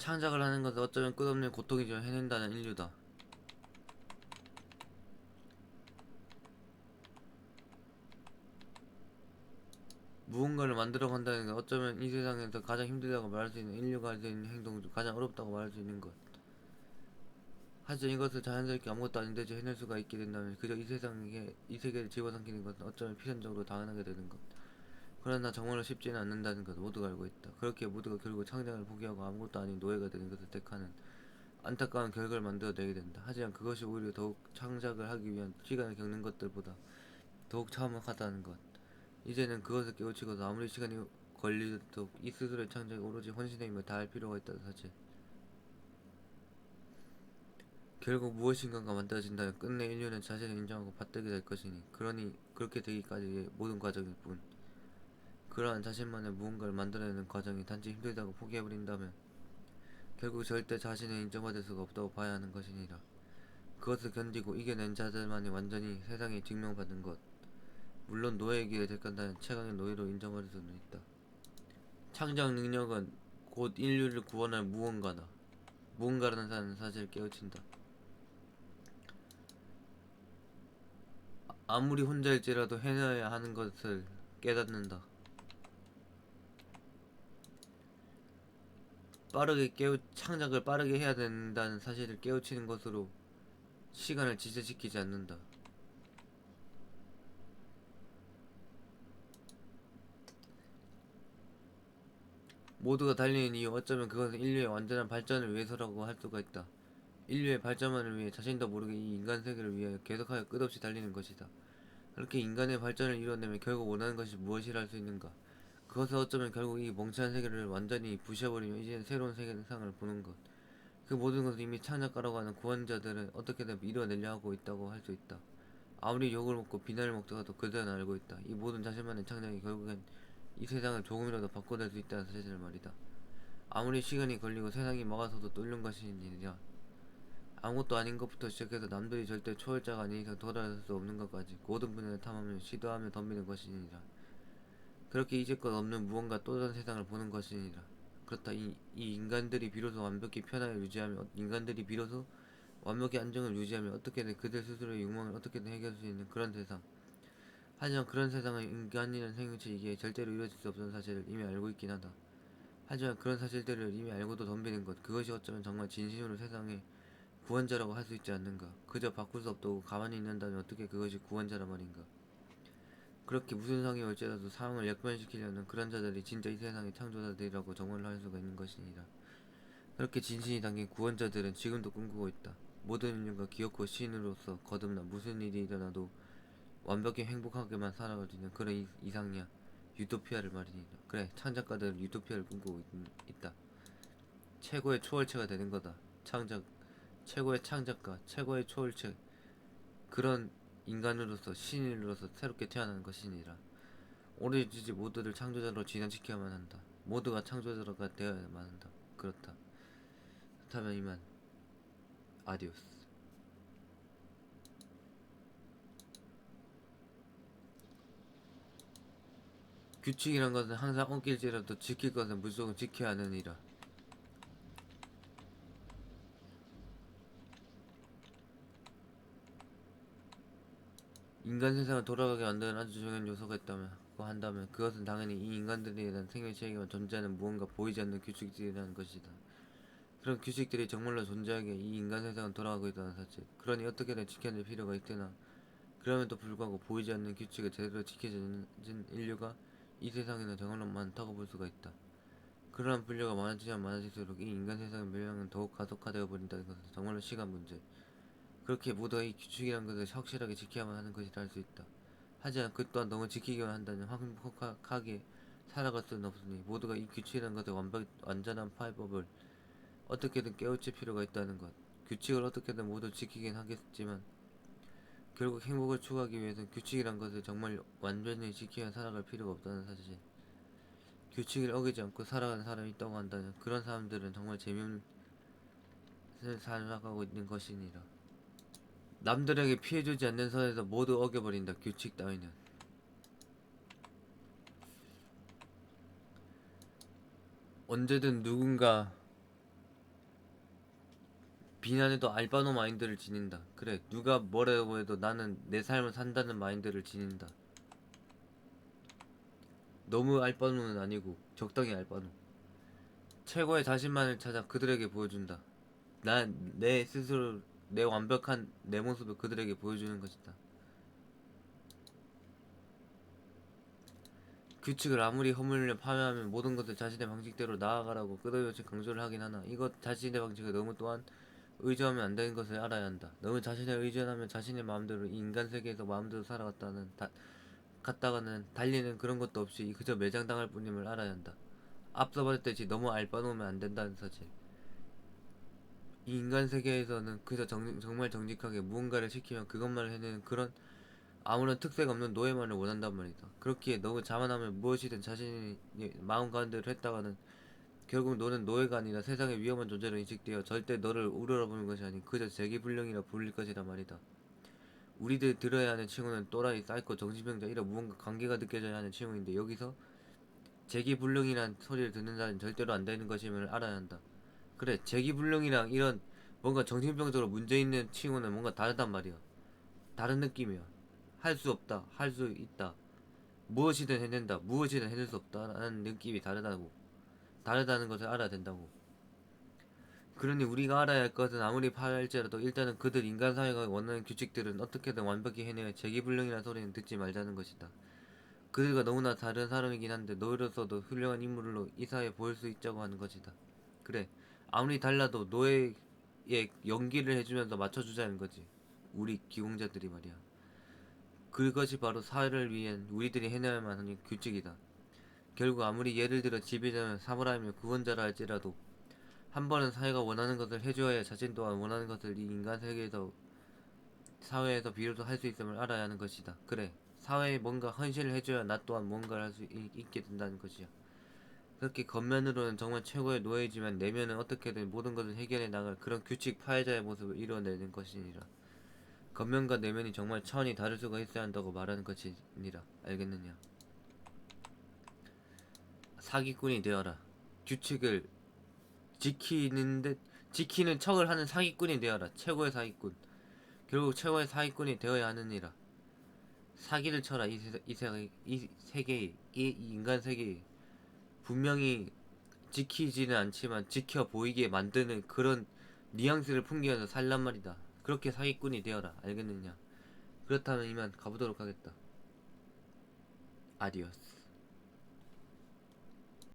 창작을 하는 것은 어쩌면 끝없는 고통이지만 해낸다는 인류다. 무언가를 만들어 간다는 건 어쩌면 이 세상에서 가장 힘들다고 말할 수 있는 인류가 할 수 있는 행동 중 가장 어렵다고 말할 수 있는 것. 하지만 이것을 자연스럽게 아무것도 아닌 듯이 해낼 수가 있게 된다면 그저 이 세상에 이 세계를 집어삼키는 것은 어쩌면 필연적으로 당연하게 되는 것. 그러나 정말로 쉽지는 않는다는 것 모두가 알고 있다. 그렇게 모두가 결국 창작을 포기하고 아무것도 아닌 노예가 되는 것을 택하는 안타까운 결과를 만들어내게 된다. 하지만 그것이 오히려 더욱 창작을 하기 위한 시간을 겪는 것들보다 더욱 참혹하다는 것. 이제는 그것을 깨우치고서 아무리 시간이 걸리도 이 스스로의 창작에 오로지 혼신의 힘을 다할 필요가 있다는 사실. 결국 무엇인가가 만들어진다면 끝내 인류는 자신을 인정하고 받들게 될 것이니 그러니 그렇게 되기까지의 모든 과정일 뿐 그러한 자신만의 무언가를 만들어내는 과정이 단지 힘들다고 포기해버린다면 결국 절대 자신을 인정받을 수가 없다고 봐야 하는 것이니라. 그것을 견디고 이겨낸 자들만이 완전히 세상에 증명받는 것 물론 길을 택한다면 최강의 노예로 인정받을 수는 있다. 창작 능력은 곧 인류를 구원할 무언가다 무언가라는 사실을 깨우친다. 아무리 혼자일지라도 해내야 하는 것을 깨닫는다. 빠르게 깨우 창작을 빠르게 해야 된다는 사실을 깨우치는 것으로 시간을 지체시키지 않는다. 모두가 달리는 이유 어쩌면 그것은 인류의 완전한 발전을 위해서라고 할 수가 있다. 인류의 발전만을 위해 자신도 모르게 이 인간 세계를 위하여 계속하여 끝없이 달리는 것이다. 그렇게 인간의 발전을 이뤄내면 결국 원하는 것이 무엇이라 할 수 있는가? 그것은 어쩌면 결국 이 멍청한 세계를 완전히 부셔버리며 이제는 새로운 세계상을 보는 것. 그 모든 것을 이미 창작가라고 하는 구원자들은 어떻게든 이뤄내려 하고 있다고 할 수 있다. 아무리 욕을 먹고 비난을 먹다가도 그들은 알고 있다. 이 모든 자신만의 창작이 결국엔 이 세상을 조금이라도 바꿔낼 수 있다는 사실을 말이다. 아무리 시간이 걸리고 세상이 막아서도 뚫는 것이니라. 아무것도 아닌 것부터 시작해서 남들이 절대 초월자가 아닌 이상 도달할 수 없는 것까지 모든 분야를 탐하며 시도하며 덤비는 것이니라. 그렇게 이제껏 없는 무언가 또 다른 세상을 보는 것이니라. 그렇다 이, 이 인간들이 비로소 완벽히 편하게 유지하며 인간들이 비로소 완벽히 안정을 유지하며 어떻게든 그들 스스로의 욕망을 어떻게든 해결할 수 있는 그런 세상. 하지만 그런 세상은 인간이라는 생명체이기에 절대로 이루어질 수 없는 사실을 이미 알고 있긴 하다. 하지만 그런 사실들을 이미 알고도 덤비는 것 그것이 어쩌면 정말 진심으로 세상에 구원자라고 할 수 있지 않는가. 그저 바꿀 수 없다고 가만히 있는다면 어떻게 그것이 구원자란 말인가. 그렇게 무슨 상이 올지라도 상황을 역변시키려는 그런 자들이 진짜 이 세상의 창조자들이라고 정언을 할 수가 있는 것이니라. 그렇게 진신이 담긴 구원자들은 지금도 꿈꾸고 있다. 모든 인류가 기어코 시인으로서 거듭나 무슨 일이 일어나도 완벽히 행복하게만 있는 그런 이, 이상이야. 유토피아를 말이니라. 그래, 창작가들은 유토피아를 꿈꾸고 있, 있다. 최고의 초월체가 되는 거다. 창작 최고의 창작가, 최고의 초월체 그런 인간으로서 신인으로서 새롭게 태어나는 것이니라. 오래지지 모두를 창조자로 진화시켜야만 한다. 모두가 창조자가 되어야만 한다. 그렇다. 그렇다면 이만 아디오스. 규칙이란 것은 항상 엉킬지라도 지킬 것은 무조건 지켜야 하느니라. 인간 세상을 돌아가게 만드는 아주 중요한 요소가 있다고 한다면 그것은 당연히 이 인간들에 대한 생명체에게만 존재하는 무언가 보이지 않는 규칙들이라는 것이다. 그런 규칙들이 정말로 존재하기에 이 인간 세상은 돌아가고 있다는 사실. 그러니 어떻게든 지켜낼 필요가 있으나 그럼에도 불구하고 보이지 않는 규칙을 제대로 지켜주는 인류가 이 세상에는 정말로 많다고 볼 수가 있다. 그러한 분류가 많아지면 많아질수록 이 인간 세상의 멸망은 더욱 가속화되어 버린다는 것은 정말로 시간 문제. 그렇게 모두가 이 규칙이란 것을 확실하게 지켜야만 하는 것이라 할 수 있다. 하지만 그 또한 너무 지키기만 한다면 행복하게 살아갈 수는 없으니 모두가 이 규칙이란 것을 완벽 완전한 파이법을 어떻게든 깨우칠 필요가 있다는 것. 규칙을 어떻게든 모두 지키긴 하겠지만 결국 행복을 추구하기 위해서는 규칙이란 것을 정말 완전히 지키며 살아갈 필요가 없다는 사실. 규칙을 어기지 않고 살아가는 사람이 있다고 한다면 그런 사람들은 정말 재미없는 삶을 살아가고 있는 것이니라. 남들에게 피해주지 않는 선에서 모두 어겨버린다 규칙 따위는 언제든 누군가 비난해도 알바노 마인드를 지닌다. 그래, 누가 뭐라고 해도 나는 내 삶을 산다는 마인드를 지닌다. 너무 알바노는 아니고 적당히 알바노. 최고의 자신만을 찾아 그들에게 보여준다. 난 내 스스로 내 완벽한 내 모습을 그들에게 보여주는 것이다. 규칙을 아무리 허물려 파괴하면 모든 것을 자신의 방식대로 나아가라고 끝없이 강조를 하긴 하나 이것 자신의 방식을 너무 또한 의존하면 안 되는 것을 알아야 한다. 너무 자신을 의존하면 자신의 마음대로 이 인간 세계에서 마음대로 살아갔다는 다, 갔다가는 달리는 그런 것도 없이 그저 매장당할 뿐임을 알아야 한다. 앞서 말했듯이 너무 알바놓으면 안 된다는 사실. 이 인간 세계에서는 그저 정, 정말 정직하게 무언가를 시키면 그것만을 해내는 그런 아무런 특색 없는 노예만을 원한단 말이다. 그렇기에 너무 자만하면 무엇이든 자신이 마음 가는 대로 했다가는 결국 너는 노예가 아니라 세상의 위험한 존재로 인식되어 절대 너를 우러러보는 것이 아닌 그저 재기불능이라 불릴 것이란 말이다. 우리들 들어야 하는 칭호는 또라이, 사이코, 정신병자 이런 무언가 관계가 느껴져야 하는 칭호인데 여기서 재기불능이란 소리를 듣는 자는 절대로 안 되는 것임을 알아야 한다. 그래, 재기불능이랑 이런 뭔가 정신병적으로 문제 있는 칭호는 뭔가 다르단 말이야. 다른 느낌이야. 할 수 없다, 할 수 있다. 무엇이든 해낸다, 무엇이든 해낼 수 없다라는 느낌이 다르다고. 다르다는 것을 알아야 된다고. 그러니 우리가 알아야 할 것은 아무리 파할지라도 일단은 그들 인간 사회가 원하는 규칙들은 어떻게든 완벽히 해내야 재기불능이라는 소리는 듣지 말자는 것이다. 그들과 너무나 다른 사람이긴 한데 너희로서도 훌륭한 인물로 이 사회에 보일 수 있자고 하는 것이다. 그래, 아무리 달라도 노예의 연기를 해주면서 맞춰주자는 거지. 우리 기공자들이 말이야. 그것이 바로 사회를 위한 우리들이 해내야만 하는 규칙이다. 결국 아무리 예를 들어 지배자면 사무라이며 구원자라 할지라도 한 번은 사회가 원하는 것을 해줘야 자신 또한 원하는 것을 이 인간 세계에서 사회에서 비로소 할 수 있음을 알아야 하는 것이다. 그래, 사회에 뭔가 헌신을 해줘야 나 또한 뭔가를 할 수 있게 된다는 것이야. 그렇게 겉면으로는 정말 최고의 노예지만 내면은 어떻게든 모든 것을 해결해 나갈 그런 규칙 파해자의 모습을 이뤄내는 것이니라. 겉면과 내면이 정말 차원이 다를 수가 있어야 한다고 말하는 것이니라. 알겠느냐? 사기꾼이 되어라. 규칙을 지키는데 지키는 척을 하는 사기꾼이 되어라. 최고의 사기꾼. 결국 최고의 사기꾼이 되어야 하느니라. 사기를 쳐라 이, 세, 이, 세, 이 세계에 이, 이 인간 세계에 분명히 지키지는 않지만 지켜 보이게 만드는 그런 뉘앙스를 풍기면서 살란 말이다. 그렇게 사기꾼이 되어라. 알겠느냐? 그렇다면 이만 가보도록 하겠다. 아디오스.